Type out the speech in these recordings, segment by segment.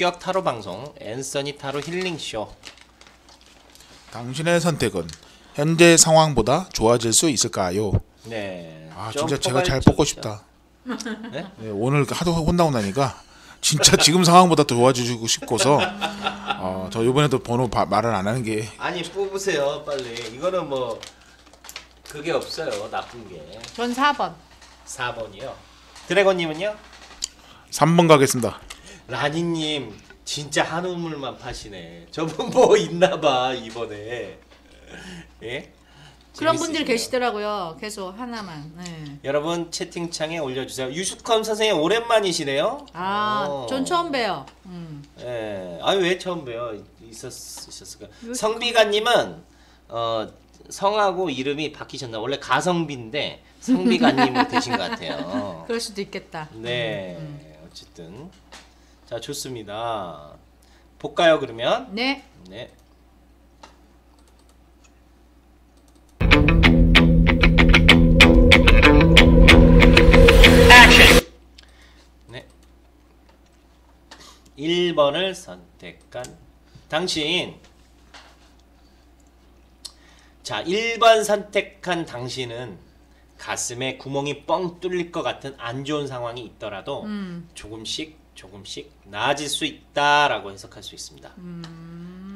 본격 타로 방송 앤서니 타로 힐링 쇼. 당신의 선택은 현재 상황보다 좋아질 수 있을까요? 네. 아 좀 진짜 제가 잘. 뽑고 싶다. 네? 네, 오늘 하도 혼나고 나니까 진짜 지금 상황보다 더 도와주고 싶고서 어, 저 이번에도 번호 바- 말을 안 하는 게 아니 뽑으세요 빨리. 이거는 뭐 그게 없어요 나쁜 게. 전 4번. 4번이요. 드래곤님은요? 3번 가겠습니다. 라니님 진짜 한우물만 파시네. 저분 뭐 있나봐 이번에. 예? 그런 분들 재밌으시네요. 계시더라고요. 계속 하나만. 네. 여러분 채팅창에 올려주세요. 유슈컴 선생님 오랜만이시네요. 아, 어. 전 처음 봬요. 음. 예. 아유 왜 처음 봬요? 있었 있었을까? 성비가님은 어 성하고 이름이 바뀌셨나? 원래 가성비인데 성비가님이 되신 것 같아요. 그럴 수도 있겠다. 네. 어쨌든 자 좋습니다. 볼까요 그러면? 네. 네. 네. 1번을 선택한 당신. 자, 1번 선택한 당신은 가슴에 구멍이 뻥 뚫릴 것 같은 안 좋은 상황이 있더라도 음. 조금씩 조금씩 나아질 수 있다라고 해석할 수 있습니다.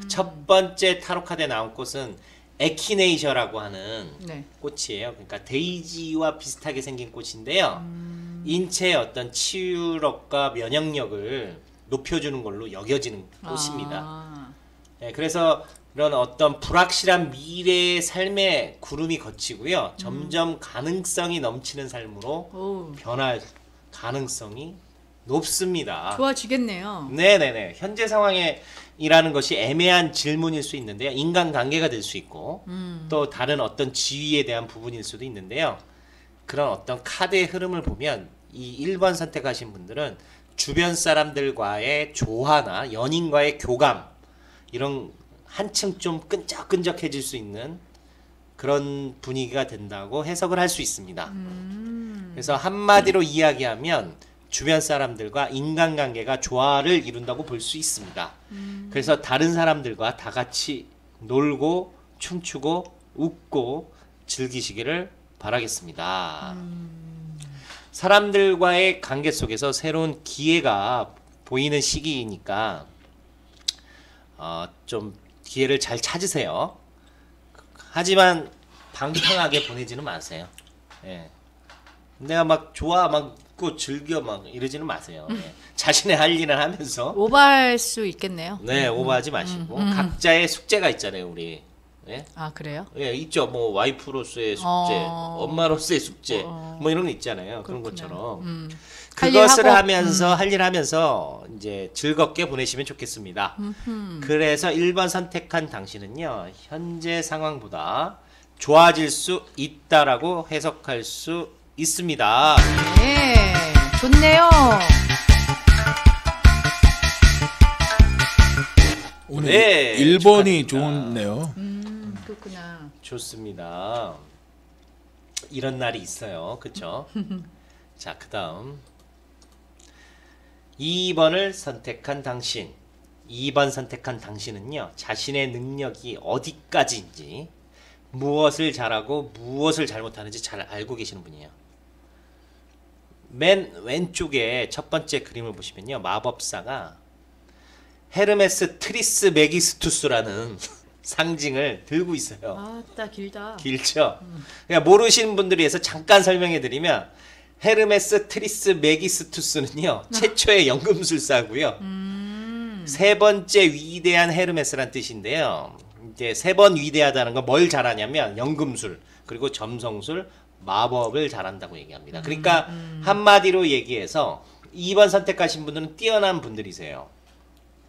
첫 번째 타로 카드에 나온 꽃은 에키네이셔라고 하는 네. 꽃이에요. 그러니까 데이지와 비슷하게 생긴 꽃인데요. 인체의 어떤 치유력과 면역력을 높여주는 걸로 여겨지는 꽃입니다. 아. 네, 그래서 이런 어떤 불확실한 미래의 삶의 구름이 걷히고요. 점점 가능성이 넘치는 삶으로 오. 변할 가능성이 높습니다. 좋아지겠네요. 네네네. 현재 상황에 이라는 것이 애매한 질문일 수 있는데요. 인간관계가 될 수 있고 음. 또 다른 어떤 지위에 대한 부분일 수도 있는데요. 그런 어떤 카드의 흐름을 보면 이 1번 선택하신 분들은 주변 사람들과의 조화나 연인과의 교감 이런 한층 좀 끈적끈적해질 수 있는 그런 분위기가 된다고 해석을 할 수 있습니다. 그래서 한마디로 이야기하면 주변 사람들과 인간관계가 조화를 이룬다고 볼 수 있습니다. 그래서 다른 사람들과 다 같이 놀고 춤추고 웃고 즐기시기를 바라겠습니다. 사람들과의 관계 속에서 새로운 기회가 보이는 시기이니까 어, 좀 기회를 잘 찾으세요. 하지만 방탕하게 보내지는 마세요. 예. 내가 막 좋아 막 웃고 즐겨 막 이러지는 마세요. 예. 자신의 할 일을 하면서 오버할 수 있겠네요. 네 오버하지 마시고 각자의 숙제가 있잖아요 우리. 예? 아, 그래요? 예, 있죠. 뭐 와이프로서의 숙제, 어. 엄마로서의 숙제, 어. 뭐 이런 거 있잖아요. 그런 그렇구나. 것처럼 음. 그것을 하면서 할일 하면서 이제 즐겁게 보내시면 좋겠습니다. 그래서 1번 선택한 당신은요 현재 상황보다 좋아질 수 있다라고 해석할 수 있습니다. 네. 좋네요. 오늘 네, 1번이 축하드립니다. 좋네요. 음, 그렇구나. 좋습니다. 이런 날이 있어요. 그쵸? 자, 그 다음. 2번을 선택한 당신. 2번 선택한 당신은요, 자신의 능력이 어디까지인지, 무엇을 잘하고 무엇을 잘못하는지 잘 알고 계시는 분이에요. 맨 왼쪽에 첫 번째 그림을 보시면요, 마법사가 헤르메스 트리스 메기스투스라는 상징을 들고 있어요. 아따 길다. 길죠. 그러니까 모르시는 분들을 위해서 잠깐 설명해 드리면 헤르메스 트리스 메기스투스는요 최초의 연금술사고요. 세 번째 위대한 헤르메스란 뜻인데요. 이제 세 번 위대하다는 건 뭘 잘하냐면 연금술 그리고 점성술 마법을 잘한다고 얘기합니다. 그러니까 한마디로 얘기해서 2번 선택하신 분들은 뛰어난 분들이세요.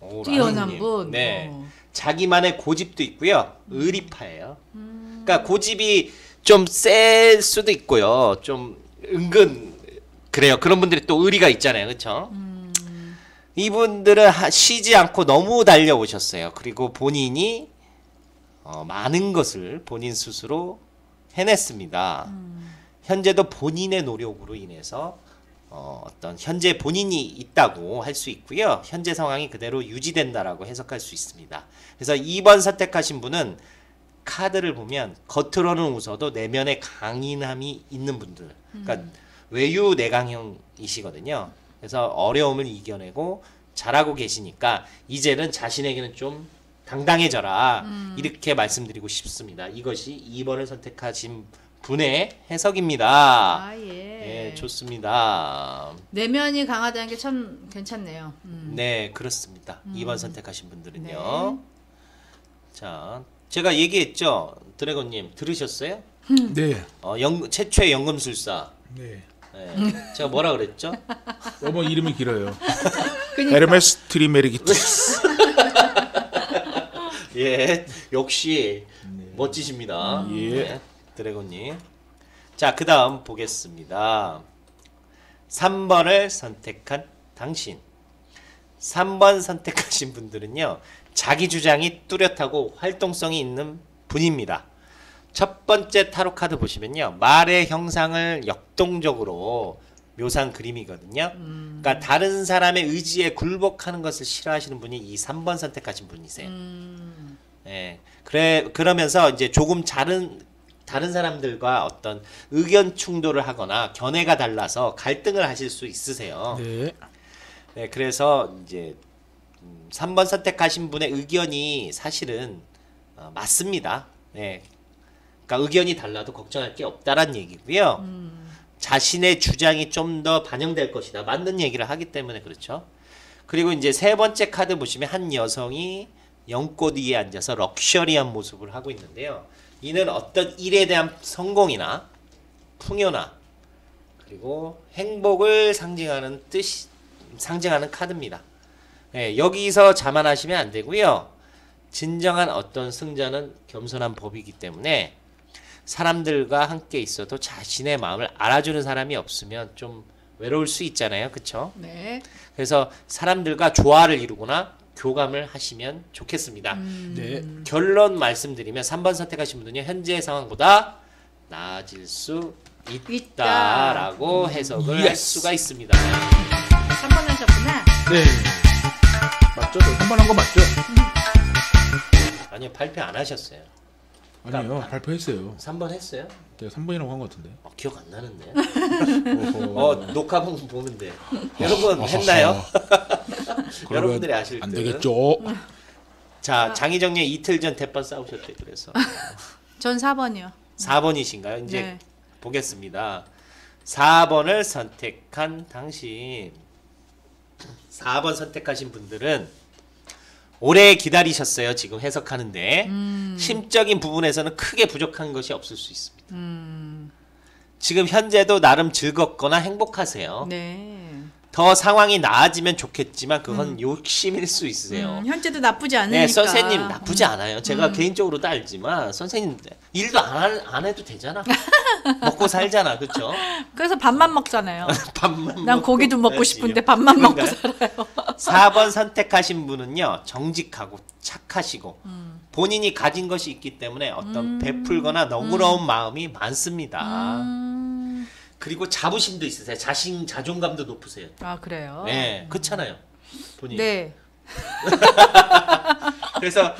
오, 뛰어난. 분. 네. 어. 자기만의 고집도 있고요. 의리파예요. 그러니까 고집이 좀 셀 수도 있고요. 좀 은근 그래요. 그런 분들이 또 의리가 있잖아요. 그렇죠? 이분들은 하- 쉬지 않고 너무 달려오셨어요. 그리고 본인이 어, 많은 것을 본인 스스로 해냈습니다. 현재도 본인의 노력으로 인해서 어, 어떤 현재 본인이 있다고 할 수 있고요. 현재 상황이 그대로 유지된다라고 해석할 수 있습니다. 그래서 2번 선택하신 분은 카드를 보면 겉으로는 웃어도 내면에 강인함이 있는 분들. 그러니까 외유 내강형이시거든요. 그래서 어려움을 이겨내고 잘하고 계시니까 이제는 자신에게는 좀 당당해져라. 이렇게 말씀드리고 싶습니다. 이것이 2번을 선택하신 분의 해석입니다. 아, 예. 예, 좋습니다. 내면이 강하다는 게 참 괜찮네요. 음. 네, 그렇습니다. 2번 선택하신 분들은요. 네. 자, 제가 얘기했죠. 드래곤님 들으셨어요? 네. 어, 연, 최초의 연금술사. 네. 네. 제가 뭐라 그랬죠? 어머 이름이 길어요. 그러니까. 에르메스 트리메르기투스. 예, 역시 멋지십니다. 예. 네, 드래곤님. 자, 그 다음 보겠습니다. 3번을 선택한 당신. 3번 선택하신 분들은요, 자기 주장이 뚜렷하고 활동성이 있는 분입니다. 첫 번째 타로 카드 보시면요, 말의 형상을 역동적으로 묘사한 그림이거든요. 그러니까 다른 사람의 의지에 굴복하는 것을 싫어하시는 분이 이 3번 선택하신 분이세요. 예. 그래 그러면서 이제 조금 다른 다른 사람들과 어떤 의견 충돌을 하거나 견해가 달라서 갈등을 하실 수 있으세요. 네. 네, 그래서 이제 음, 3번 선택하신 분의 의견이 사실은 어, 맞습니다. 네. 그러니까 의견이 달라도 걱정할 게 없다란 얘기고요. 자신의 주장이 좀 더 반영될 것이다. 맞는 얘기를 하기 때문에 그렇죠. 그리고 이제 세 번째 카드 보시면 한 여성이 연꽃 위에 앉아서 럭셔리한 모습을 하고 있는데요. 이는 어떤 일에 대한 성공이나 풍요나 그리고 행복을 상징하는 뜻이 상징하는 카드입니다. 예, 여기서 자만하시면 안 되고요. 진정한 어떤 승자는 겸손한 법이기 때문에 사람들과 함께 있어도 자신의 마음을 알아주는 사람이 없으면 좀 외로울 수 있잖아요. 그렇죠? 네. 그래서 사람들과 조화를 이루거나 교감을 하시면 좋겠습니다. 네. 결론 말씀드리면 3번 선택하신 분은요. 현재 상황보다 나아질 수 있다라고 해석을 할 Yes. 수가 있습니다. 3번 하셨구나. 네. 맞죠? 한번 한 거 맞죠? 아니요. 발표 안 하셨어요. 아니요. 발표했어요. 3번 했어요? 제가 3번이라고 한거 같은데. 어, 기억 안 나는데. 어, 녹화본 보는데. 여러분 했나요? 여러분들이 아실 안 듯. 되겠죠. 자, 장희정님 이틀 전 대판 싸우셨대 그래서. 전 4번이요. 4번이신가요? 이제 네. 보겠습니다. 4번을 선택한 당신. 4번 선택하신 분들은 오래 기다리셨어요. 지금 해석하는데 심적인 부분에서는 크게 부족한 것이 없을 수 있습니다. 지금 현재도 나름 즐겁거나 행복하세요. 네. 더 상황이 나아지면 좋겠지만 그건 욕심일 수 있으세요. 음, 현재도 나쁘지 않으니까. 네, 선생님 나쁘지 않아요. 제가 개인적으로도 알지만 선생님 일도 안, 할- 안 해도 되잖아. 먹고 살잖아, 그렇죠? 그래서 밥만 먹잖아요. 밥만 난 먹고 고기도 먹고. 싶은데 밥만 먹고 그런가요? 4번 선택하신 분은요 정직하고 착하시고 음. 본인이 가진 것이 있기 때문에 어떤 베풀거나 너그러운 마음이 많습니다. 음, 그리고 자부심도 있으세요. 자신 자존감도 높으세요. 아 그래요. 네, 그렇잖아요. 본인. 네. 그래서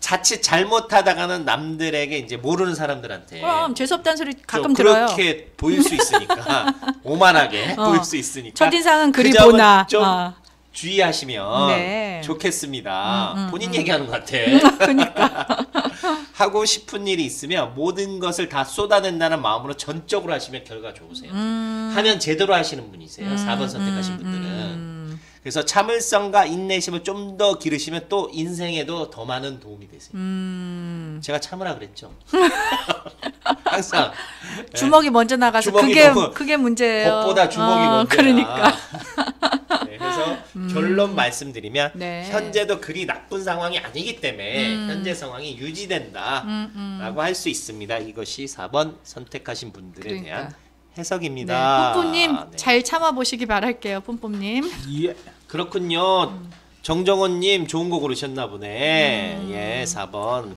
자칫 잘못하다가는 남들에게 이제 모르는 사람들한테 그럼 재수 없다는 소리 좀 가끔 들어요. 그렇게 보일 수 있으니까 오만하게 어. 보일 수 있으니까 첫인상은 그 그리 점은 보나. 좀 어. 주의하시면 네. 좋겠습니다. 본인 얘기하는 것 같아. 그러니까. 하고 싶은 일이 있으면 모든 것을 다 쏟아낸다는 마음으로 전적으로 하시면 결과 좋으세요. 음. 하면 제대로 하시는 분이세요. 4번 선택하신 분들은. 음. 그래서 참을성과 인내심을 좀 더 기르시면 또 인생에도 더 많은 도움이 되세요. 음. 제가 참으라 그랬죠. 항상 주먹이 먼저 나가서 주먹이 그게 그게 문제예요. 법보다 주먹이 어, 먼저야. 그러니까. 네, 그래서 결론 말씀드리면 네. 현재도 그리 나쁜 상황이 아니기 때문에 음. 현재 상황이 유지된다라고 할 수 있습니다. 이것이 4번 선택하신 분들에 그러니까. 대한 네. 해석입니다. 뿜뿜님 네. 잘 참아 보시기 바랄게요. 뿜뿜님. 예. 그렇군요. 정정원님 좋은 거 고르셨나 보네. 예, 4번.